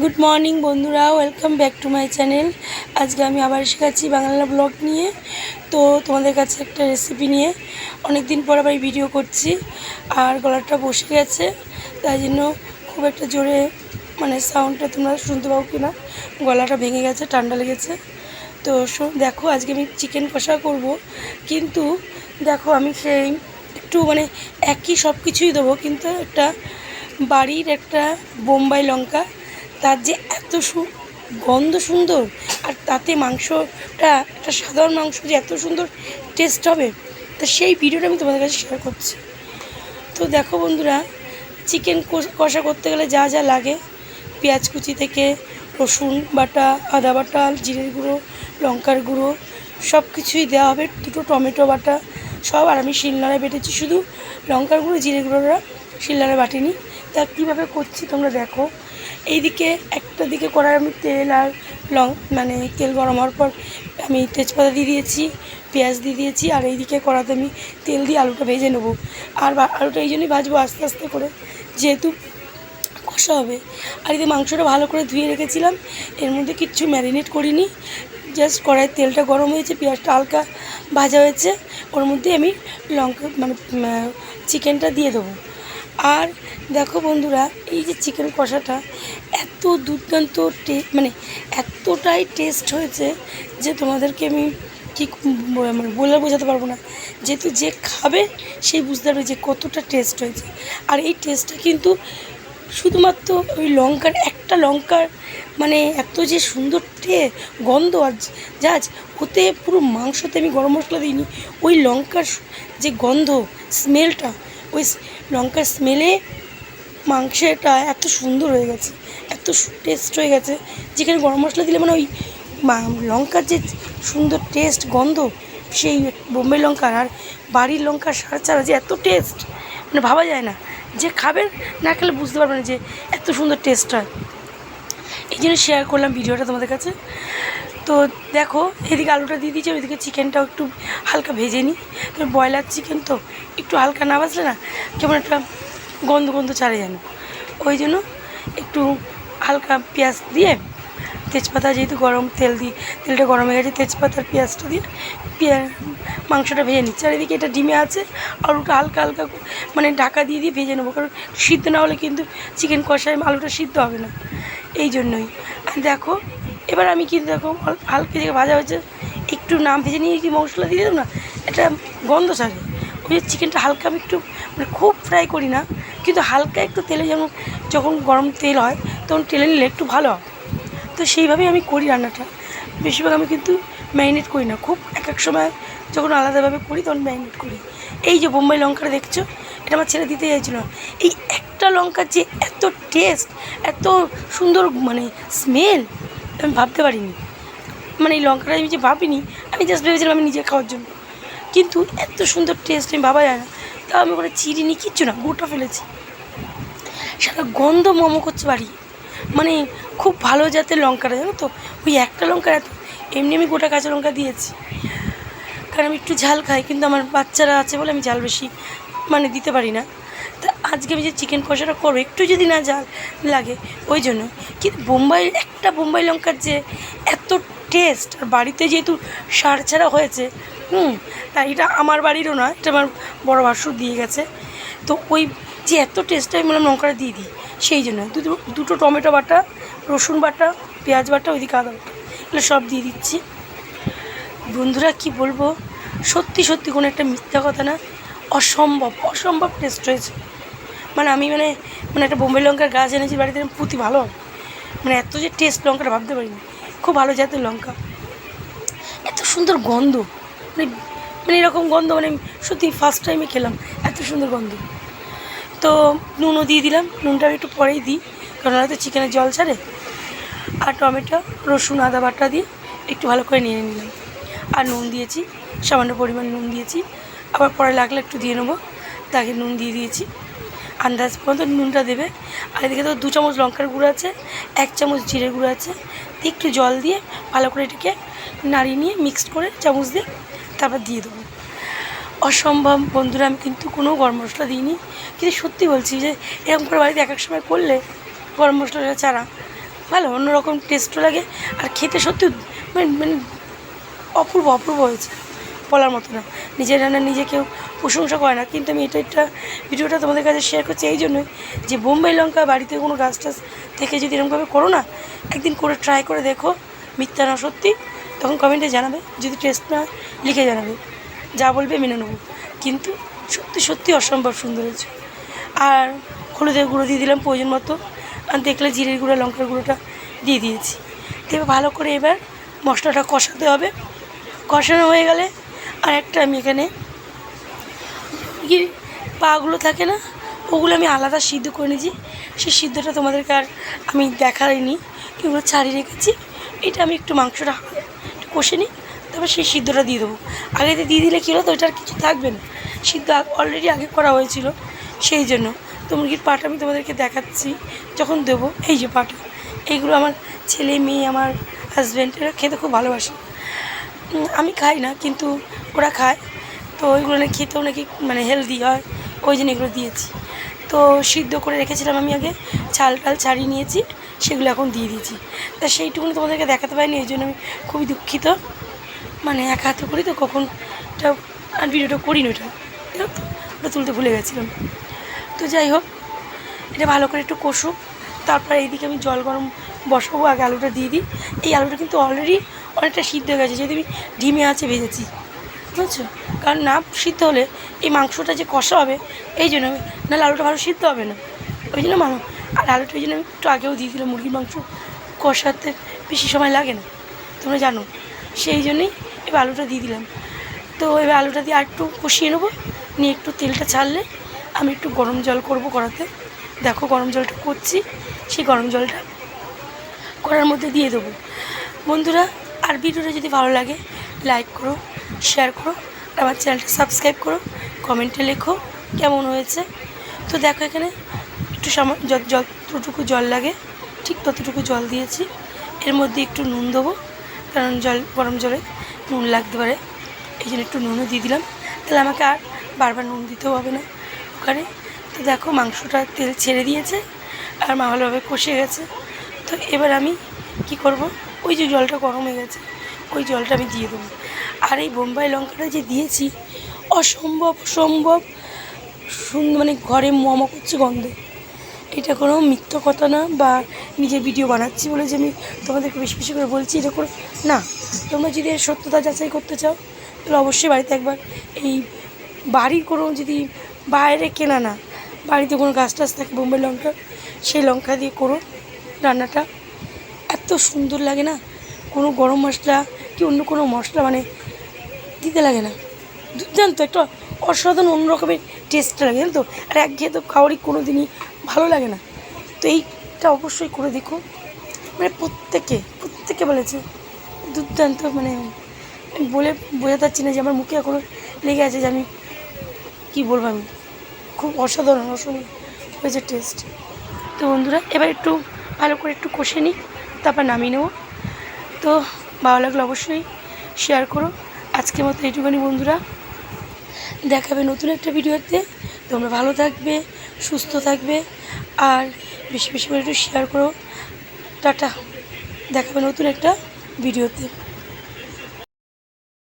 Good morning বন্ধুরা। Welcome back to my channel আজকে আমি আবার গেছি বাংলা ব্লগ নিয়ে। তো তোমাদের কাছে একটা রেসিপি নিয়ে। অনেক দিন পর আবার ভিডিও করছি। আর গলাটা বসে গেছে। তাই জন্য খুব একটা জোরে মানে সাউন্ডটা তোমরা শুনতে পাও কি না গলাটা ভেঙে গেছে, ঠান্ডা লেগেছে। তো দেখো, আজকে আমি চিকেন কষা করব। কিন্তু দেখো, আমি সেই একটু মানে একই সব কিছুই দেবো। কিন্তু একটা বাড়ির একটা বোম্বাই লঙ্কা তার যে এত সু, গন্ধ সুন্দর আর তাতে মাংসটা, একটা সাধারণ মাংস যে এত সুন্দর টেস্ট হবে, তা সেই ভিডিওটা আমি তোমাদের কাছে শেয়ার করছি। তো দেখো বন্ধুরা চিকেন কষা করতে গেলে যা যা লাগে, পেঁয়াজ কুচি থেকে রসুন বাটা, আদা বাটা, জিরের গুঁড়ো, লঙ্কার গুঁড়ো সব কিছুই দেওয়া হবে, দুটো টমেটো বাটা, সব আর আমি শিলনোড়ায় বেটেছি, শুধু লঙ্কার গুঁড়ো জিরে গুঁড়োরা শিলনোড়ায় বাটিনি। তা কীভাবে করছি তোমরা দেখো। এইদিকে একটা দিকে করার আমি তেল আর লং মানে তেল গরম হওয়ার পর আমি তেজপাতা দিয়ে দিয়েছি, পেঁয়াজ দিয়ে দিয়েছি, আর এইদিকে কড়াতে আমি তেল দিয়ে আলুটা ভেজে নেব। আর আলুটা এই জন্যই ভাজবো আস্তে আস্তে করে, যেহেতু কষা হবে। আর এতে মাংসটা ভালো করে ধুয়ে রেখেছিলাম, এর মধ্যে কিচ্ছু ম্যারিনেট করিনি, জাস্ট কড়াইয়ের তেলটা গরম হয়েছে, পেঁয়াজটা হালকা ভাজা হয়েছে, ওর মধ্যে আমি লঙ্কা মানে চিকেনটা দিয়ে দেবো। আর দেখো বন্ধুরা, এই যে চিকেন কষাটা এত দুর্দান্ত মানে এতটাই টেস্ট হয়েছে যে তোমাদেরকে আমি ঠিক মানে বলে বোঝাতে পারব না। যেহেতু যে খাবে সেই বুঝতে পারবে যে কতটা টেস্ট হয়েছে। আর এই টেস্টটা কিন্তু শুধুমাত্র ওই লঙ্কার, একটা লঙ্কার মানে এত যে সুন্দর টে, গন্ধ আর জাজ ওতে পুরো মাংসতে আমি গরম মশলা দিইনি। ওই লঙ্কার যে গন্ধ স্মেলটা ওই লঙ্কার স্মেলে মাংসটা এত সুন্দর হয়ে গেছে, এত টেস্ট হয়ে গেছে, যেখানে গরম মশলা দিলে মানে ওই লঙ্কার যে সুন্দর টেস্ট গন্ধ, সেই বোম্বে লঙ্কার আর বাড়ির লঙ্কার সার ছাড়া যে এত টেস্ট মানে ভাবা যায় না। যে খাবেন, না খেলে বুঝতে পারবে না যে এত সুন্দর টেস্ট হয়। এই জন্য শেয়ার করলাম ভিডিওটা তোমাদের কাছে। তো দেখো, এদিকে আলুটা দিয়ে দিয়েছি ওইদিকে চিকেনটাও একটু হালকা ভেজে নিই। কারণ ব্রয়লার চিকেন তো একটু হালকা না বাজলে না কেমন একটা গন্ধ গন্ধ ছাড়ে যেন। ওই জন্য একটু হালকা পেঁয়াজ দিয়ে তেজপাতা যেহেতু গরম, তেল দিই তেলটা গরম হয়ে গেছে তেজপাতার পেঁয়াজটা দিয়ে পেঁয়াজ মাংসটা ভেজে নিচ্ছি। আর এদিকে এটা ডিমে আছে, আলুটা হালকা হালকা মানে ঢাকা দিয়ে দিয়ে ভেজে নেব, কারণ সিদ্ধ না হলে কিন্তু চিকেন কষায় আলুটা সিদ্ধ হবে না। এই জন্যই। দেখো এবার আমি কিন্তু দেখো হালকা যে ভাজা হয়েছে, একটু নাম ভেজে নিয়ে কি মশলা দিয়ে দেবো না এটা গন্ধ ছাড়ে ওই চিকেনটা হালকা আমি একটু মানে খুব ফ্রাই করি না, কিন্তু হালকা একটু তেলে যেমন যখন গরম তেল হয়, তখন তেলে নিলে একটু ভালো হয়। তো সেইভাবেই আমি করি রান্নাটা। বেশিরভাগ আমি কিন্তু ম্যারিনেট করি না, খুব এক এক সময় যখন আলাদাভাবে করি, তখন ম্যারিনেট করি। এই যে বোম্বাই লঙ্কাটা দেখছ, এটা আমার ছেলে দিতে চাইছিল। এই একটা লঙ্কার যে এত টেস্ট এত সুন্দর মানে স্মেল আমি ভাবতে পারিনি। মানে এই লঙ্কাটা আমি যে ভাবিনি, আমি জাস্ট ভেবেছিলাম আমি নিজে খাওয়ার জন্য। কিন্তু এত সুন্দর টেস্ট আমি ভাবা যায় না। তাও আমি ওখানে চিরিনি কিচ্ছু না, গোটা ফেলেছি। সারা গন্ধ মোমো করছে বাড়ি। মানে খুব ভালো জাতের লঙ্কাটা, জানো তো? ওই একটা লঙ্কা এত, এমনি আমি গোটা কাঁচা লঙ্কা দিয়েছি। কারণ আমি একটু ঝাল খাই, কিন্তু আমার বাচ্চারা আছে বলে আমি ঝাল বেশি মানে দিতে পারি না। আজকে আমি যে চিকেন কষাটা করব, একটু যদি না ঝাল লাগে, ওই জন্য। কিন্তু বোম্বাই একটা বোম্বাই লঙ্কার যে এত টেস্ট আর বাড়িতে যেহেতু সার ছাড়া হয়েছে, হুম, তাই এটা আমার বাড়িরও নয়, এটা আমার বড় ভাসুর দিয়ে গেছে। তো ওই যে এত টেস্টটা আমি বললাম লঙ্কাটা দিয়ে দিই, সেই জন্য। দুটো দুটো টমেটো বাটা, রসুন বাটা, পেঁয়াজ বাটা, ওইদিকে আদা বাটা, এগুলো সব দিয়ে দিচ্ছি। বন্ধুরা, কি বলব? সত্যি সত্যি কোনো একটা মিথ্যা কথা না, অসম্ভব অসম্ভব টেস্ট হয়েছে মানে আমি মানে মানে একটা বোম্বে লঙ্কার গাছ এনেছি বাড়িতে পুঁতি ভালো। হবে মানে এত যে টেস্ট লঙ্কাটা ভাবতে পারিনি। খুব ভালো জাতের লঙ্কা। এত সুন্দর গন্ধ। মানে মানে এরকম গন্ধ মানে সত্যি ফার্স্ট টাইমে খেলাম, এত সুন্দর গন্ধ। তো নুনও দিয়ে দিলাম, নুনটা একটু পরেই দিই, কারণ হয়তো চিকেনের জল ছাড়ে। আর টমেটো, রসুন, আদা বাটা দিয়ে একটু ভালো করে নিয়ে নিলাম। আর নুন দিয়েছি, সামান্য পরিমাণ নুন দিয়েছি। আবার পরে লাগলে একটু দিয়ে নেব। তাকে নুন দিয়ে দিয়েছি। আন্দাজ মতো নুনটা দেবে। আর এদিকে তো দু চামচ লঙ্কার গুঁড়ো আছে, এক চামচ জিরে গুঁড়ো আছে। দিয়ে একটু জল দিয়ে ভালো করে এটাকে নাড়িয়ে নিয়ে মিক্সড করে চামচ দিয়ে তারপর দিয়ে দেবো। অসম্ভব বন্ধুরা, আমি কিন্তু কোনো গরম মশলা দিইনি। কিন্তু সত্যি বলছি যে, এরকম করে বাড়িতে এক এক সময় করলে গরম মশলাটা ছাড়া ভালো, অন্যরকম টেস্টও লাগে। আর খেতে সত্যি মানে মানে অপূর্ব অপূর্ব হয়েছে। বলার মতো না। নিজের রান্না নিজে কেউ প্রশংসা করে না। কিন্তু আমি এটা একটা ভিডিওটা তোমাদের কাছে শেয়ার করছি এই জন্যই যে বোম্বাই লঙ্কা বাড়িতে কোনো গাছ টাছ থেকে যদি এরকমভাবে করো না, একদিন করে ট্রাই করে দেখো, মিথ্যা না সত্যি। তখন কমেন্টে জানাবে, যদি টেস্ট না লিখে জানাবে। যা বলবে মেনে নেব। কিন্তু সত্যি সত্যি অসম্ভব সুন্দর হয়েছে। আর হলুদের গুঁড়ো দিয়ে দিলাম প্রয়োজন মতো। আর দেখলে জিরের গুঁড়ো, লঙ্কার গুঁড়োটা দিয়ে দিয়েছি। দেবে ভালো করে এবার মশলাটা কষাতে হবে। কষানো হয়ে গেলে আর একটা আমি এখানে। পাগুলো থাকে না, ওগুলো আমি আলাদা সিদ্ধ করে নিয়েছি। সেই সিদ্ধটা তোমাদেরকে আর আমি দেখাইনি, এগুলো ছাড়িয়ে রেখেছি। এটা আমি একটু মাংসটা একটু কষে নিই, তারপর সেই সিদ্ধটা দিয়ে দেবো। আগে তো দিয়ে দিলে কী হলো, তো ওইটার কিছু থাকবে না। সিদ্ধ অলরেডি আগে করা হয়েছিল, সেই জন্য। তো মুরগির পাটা আমি তোমাদেরকে দেখাচ্ছি, যখন দেবো, এই যে পাটা। এইগুলো আমার ছেলে, মেয়ে, আমার হাজব্যান্ড এরা খেতে খুব ভালোবাসে। আমি খাই না, কিন্তু ওরা খায়। তো ওইগুলো নাকি খেতেও নাকি মানে হেলদি হয়, ওই জন্য এগুলো দিয়েছি। তো সিদ্ধ করে রেখেছিলাম আমি আগে, চাল টাল ছাড়িয়ে নিয়েছি, সেগুলো এখন দিয়ে দিয়েছি। তা সেইটুকুনি তোমাদেরকে দেখাতে পারিনি, এই জন্য আমি খুবই দুঃখিত। মানে এক হাতে করি তো কখনটা আর ভিডিওটা করিনি ওটা। জানো তো? ওটা তুলতে ভুলে গেছিলাম। তো যাই হোক, এটা ভালো করে একটু কষুক, তারপর এইদিকে আমি জল গরম বসাবো, আগে আলুটা দিয়ে দিই। এই আলুটা কিন্তু অলরেডি অনেকটা সিদ্ধ হয়ে গেছে। যদি আমি ডিমে আছে ভেজেছি, বুঝছ? কারণ না সিদ্ধ হলে এই মাংসটা যে কষা হবে, এই জন্য আমি নাহলে আলুটা ভালো সিদ্ধ হবে না। ওই জন্য মানুষ আর আলুটা ওই জন্য আমি একটু আগেও দিয়ে দিলাম মুরগির মাংস। কষাতে বেশি সময় লাগে না, তোমরা জানো। সেই জন্যই এবার আলুটা দিয়ে দিলাম। তো এবার আলুটা দিয়ে আর একটু কষিয়ে নেব। নিয়ে একটু তেলটা ছাড়লে আমি একটু গরম জল করব করাতে দেখো গরম জলটা করছি, সেই গরম জলটা করার মধ্যে দিয়ে দেবো। বন্ধুরা আর ভিডিওটা যদি ভালো লাগে লাইক করো শেয়ার করো আমার চ্যানেলটা সাবস্ক্রাইব করো কমেন্টে লেখো কেমন হয়েছে। তো দেখো এখানে একটু সামা যত- যতটুকু জল লাগে, ঠিক ততটুকু জল দিয়েছি। এর মধ্যে একটু নুন দেবো, কারণ জল, গরম জলে নুন লাগতে পারে। এই জন্য একটু নুনও দিয়ে দিলাম। তাহলে আমাকে আর বারবার নুন দিতেও হবে না ওখানে। তো দেখো মাংসটা তেল ছেড়ে দিয়েছে, আর মা ভালোভাবে কষে গেছে। তো এবার আমি কি করব? ওই যে জলটা গরম হয়ে গেছে, ওই জলটা আমি দিয়ে দেবো। আর এই বোম্বাই লঙ্কাটা যে দিয়েছি, অসম্ভব সম্ভব সুন্দর মানে ঘরে মম করছে গন্ধ। এটা কোনো মিথ্য কথা না বা নিজে ভিডিও বানাচ্ছি বলে যে আমি তোমাদেরকে বেশি বেশি করে বলছি, এটা করে না, তোমরা যদি এর সত্যতা যাচাই করতে চাও, তাহলে অবশ্যই বাড়িতে একবার এই বাড়ির কোনো যদি বাইরে কেনা না, বাড়িতে কোনো গাছ টাছ থাকে বোম্বে লঙ্কা, সেই লঙ্কা দিয়ে করো রান্নাটা। এত সুন্দর লাগে না? কোনো গরম মশলা কি অন্য কোনো মশলা মানে দিতে লাগে না। দুর্দান্ত, একটা অসাধারণ অন্য রকমের টেস্ট লাগে, জানো তো? আর একঘেয়ে তো খাওয়ারই কোনো দিনই ভালো লাগে না। তো এইটা অবশ্যই করে দেখো। মানে প্রত্যেকে প্রত্যেকে বলেছে, দুর্দান্ত মানে বলে বোঝাতে পারছি না যে আমার মুখে এখনও লেগে আছে যে আমি কী বলব আমি। খুব অসাধারণ অসাধারণ হয়েছে টেস্ট তো বন্ধুরা, এবার একটু ভালো করে একটু কষে নিই। তারপর নামিয়ে নেব। তো ভালো লাগলে অবশ্যই শেয়ার করো। আজকের মতো এইটুখানি বন্ধুরা। দেখাবে নতুন একটা ভিডিওতে। তোমরা ভালো থাকবে, সুস্থ থাকবে, আর বেশি বেশি করে একটু শেয়ার করো। টাটা। দেখাবে নতুন একটা ভিডিওতে।